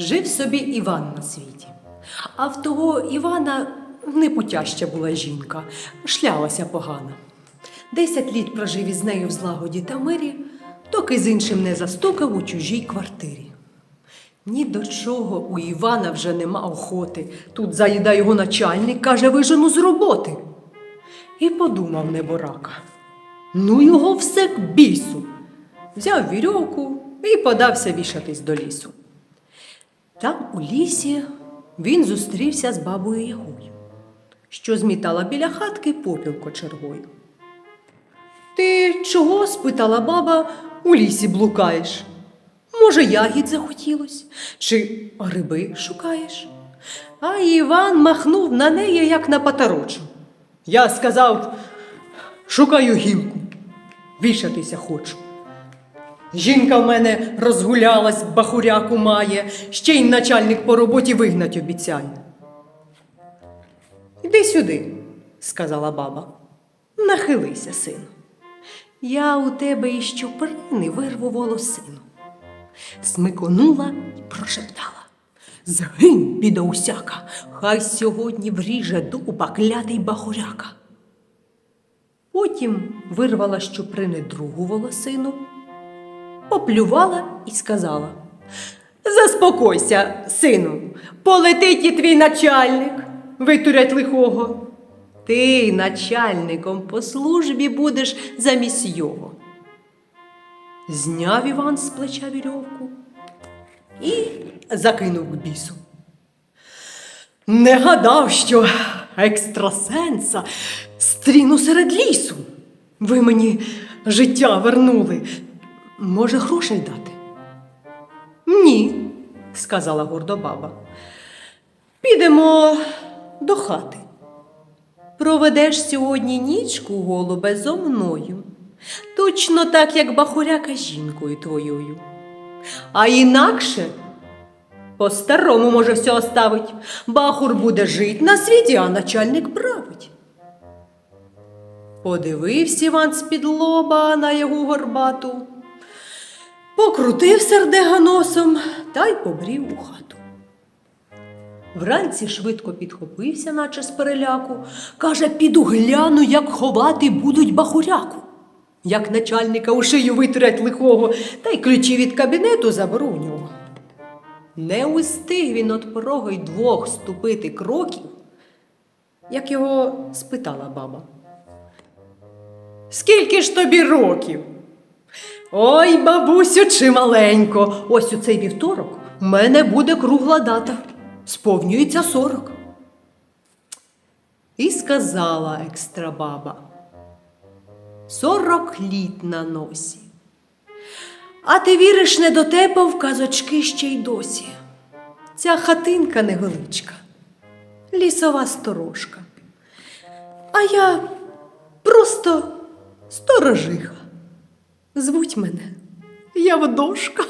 Жив собі Іван на світі. А в того Івана непутяща була жінка, шлялася погано. Десять літ прожив із нею в злагоді та мирі, доки з іншим не застукав у чужій квартирі. Ні до чого у Івана вже нема охоти. Тут заїда його начальник, каже, вижену з роботи. І подумав неборака. Ну його все к бісу. Взяв вірьовку і подався вішатись до лісу. Там у лісі він зустрівся з бабою Ягою, що змітала біля хатки попіл кочергою. Ти чого? спитала баба, у лісі блукаєш? Може, ягід захотілось, чи гриби шукаєш? А Іван махнув на неї, як на паторочу. Я сказав, шукаю гілку, вішатися хочу. Жінка в мене розгулялась, бахуряку має, ще й начальник по роботі вигнать обіцяє. Іди сюди, сказала баба. Нахилися, сину. Я у тебе із чуприни вирву волосину. Смиконула і прошептала. Згинь, біда усяка, хай сьогодні вріже дуба клятий бахуряка. Потім вирвала з чуприни другу волосину, поплювала і сказала: Заспокойся, сину, полетить і твій начальник, витурять лихого. Ти начальником по службі будеш замість його. Зняв Іван з плеча вірьовку і закинув к бісу. Не гадав, що екстрасенса стріну серед лісу. Ви мені життя вернули. Може, грошей дати? Ні, сказала гордо баба. Підемо до хати. Проведеш сьогодні нічку, голубе, зо мною. Точно так, як бахуряка з жінкою твоєю. А інакше по-старому може все оставить. Бахур буде жить на світі, а начальник править. Подивився Іван з-під лоба на його горбату, покрутив сердега носом та й побрів у хату. Вранці швидко підхопився, наче з переляку, каже, піду гляну, як ховати будуть бахуряку. Як начальника у шию витрять лихого, та й ключі від кабінету заберу у нього. Не устиг він от порога й двох ступити кроків, як його спитала баба. Скільки ж тобі років? Ой, бабусю, чи маленько. Ось у цей вівторок у мене буде кругла дата. Сповнюється сорок. І сказала екстра баба. Сорок літ на носі. А ти віриш не до тебе в казочки ще й досі. Ця хатинка невеличка, лісова сторожка. А я просто сторожиха. Звуть мене Явдошка.